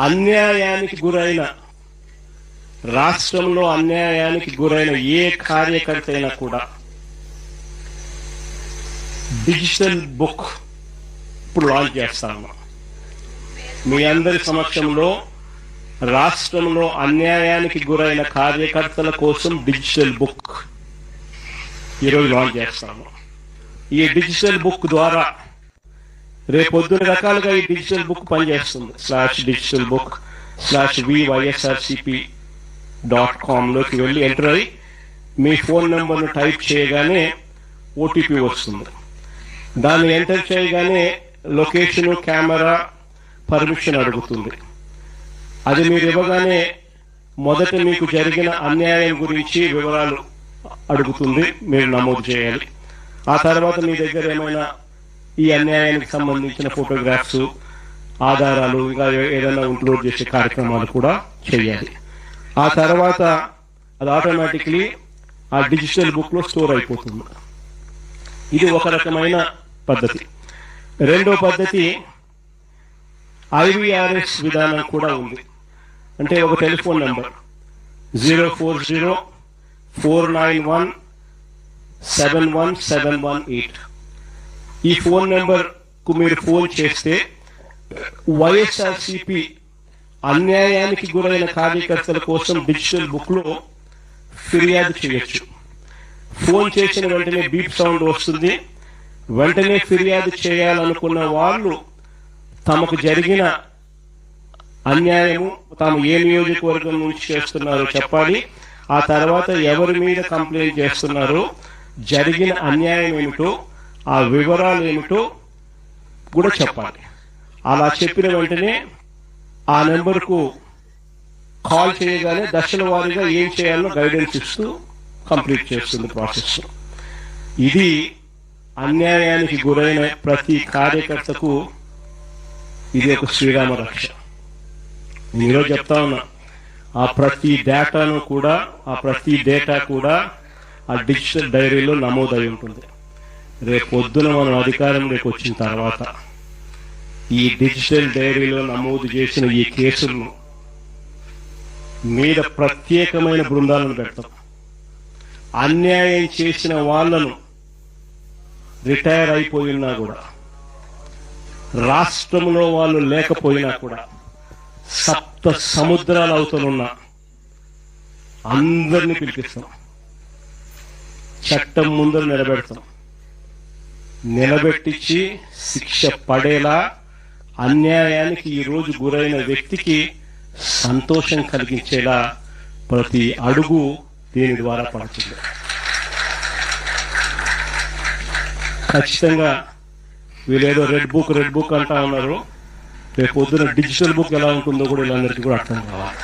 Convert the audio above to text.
అన్యాయానికి గురైన రాష్ట్రంలో అన్యాయానికి గురైన ఏ కార్యకర్త అయినా కూడా డిజిటల్ బుక్ ఇప్పుడు లాంచ్ చేస్తాము మీ అందరి సమక్షంలో రాష్ట్రంలో అన్యాయానికి గురైన కార్యకర్తల కోసం డిజిటల్ బుక్ ఈరోజు లాంచ్ చేస్తాము ఈ డిజిటల్ బుక్ ద్వారా రేపొద్దున రకాలుగా ఈ డిజిటల్ బుక్ పనిచేస్తుంది. Slash digital book slash YSRCP dot కామ్లోకి వెళ్ళి ఎంటర్ అయ్యి మీ ఫోన్ నెంబర్ను టైప్ చేయగానే ఓటీపీ వస్తుంది. దాన్ని ఎంటర్ చేయగానే లొకేషన్ కెమెరా పర్మిషన్ అడుగుతుంది. అది మీరు ఇవ్వగానే మొదట మీకు జరిగిన అన్యాయం గురించి వివరాలు అడుగుతుంది. మీరు నమోదు చేయాలి. ఆ తర్వాత మీ దగ్గర ఏమైనా ఈ అన్యాయానికి సంబంధించిన ఫోటోగ్రాఫ్స్ ఆధారాలు ఇంకా ఏదైనా ఇంక్లూడ్ చేసే కార్యక్రమాలు కూడా చేయాలి. ఆ తర్వాత అది ఆటోమేటిక్లీ ఆ డిజిటల్ బుక్లో స్టోర్ అయిపోతుంది. ఇది ఒక రకమైన పద్ధతి. రెండో పద్ధతి ఐవీఆర్ఎస్ విధానం కూడా ఉంది. అంటే ఒక telephone number zero four zero four nine one seven one seven one eight ఈ ఫోన్ నెంబర్కు మీరు ఫోన్ చేస్తే వైఎస్ఆర్సిపి అన్యాయానికి గురైన కార్యకర్తల కోసం డిజిటల్ బుక్లో ఫిర్యాదు చేయొచ్చు. ఫోన్ చేసిన వెంటనే బీప్ సౌండ్ వస్తుంది. వెంటనే ఫిర్యాదు చేయాలనుకున్న వాళ్ళు తమకు జరిగిన అన్యాయము తాము ఏ నియోజకవర్గం నుంచి చేస్తున్నారో చెప్పాలి. ఆ తర్వాత ఎవరి మీద కంప్లైంట్ చేస్తున్నారో జరిగిన అన్యాయం ఏమిటో ఆ వివరాలు ఏమిటో కూడా చెప్పాలి. అలా చెప్పిన వెంటనే ఆ నెంబర్కు కాల్ చేయగానే దశల వారీగా ఏం చేయాలో గైడెన్స్ ఇస్తూ కంప్లీట్ చేస్తుంది ప్రాసెస్ ఇది అన్యాయానికి గురైన ప్రతి కార్యకర్తకు ఇది ఒక శ్రీరామ రక్ష. నేను ఈరోజు చెప్తా ఉన్నా ఆ ప్రతి డేటాను కూడా ఆ ప్రతి డేటా కూడా ఆ డిజిటల్ డైరీలో నమోదై ఉంటుంది. రేపు పొద్దున మనం అధికారంలోకి వచ్చిన తర్వాత ఈ డిజిటల్ డైరీలో నమోదు చేసిన ఈ కేసులను మీద ప్రత్యేకమైన బృందాలను పెడతాం. అన్యాయం చేసిన వాళ్ళను రిటైర్ అయిపోయినా కూడా రాష్ట్రంలో వాళ్ళు లేకపోయినా కూడా సప్త సముద్రాలు అవుతున్నా అందరినీ పిలిపిస్తాం. చట్టం ముందర నిలబెడతాం. నిలబెట్టించి శిక్ష పడేలా అన్యాయానికి ఈ రోజు గురైన వ్యక్తికి సంతోషం కలిగించేలా ప్రతి అడుగు దీని ద్వారా పడుతుంది. ఖచ్చితంగా వీళ్ళేదో రెడ్ బుక్ రెడ్ బుక్ అంటా ఉన్నారు. రేపు పొద్దున డిజిటల్ బుక్ ఎలా ఉంటుందో కూడా వీళ్ళందరికీ కూడా అర్థం కావాలి.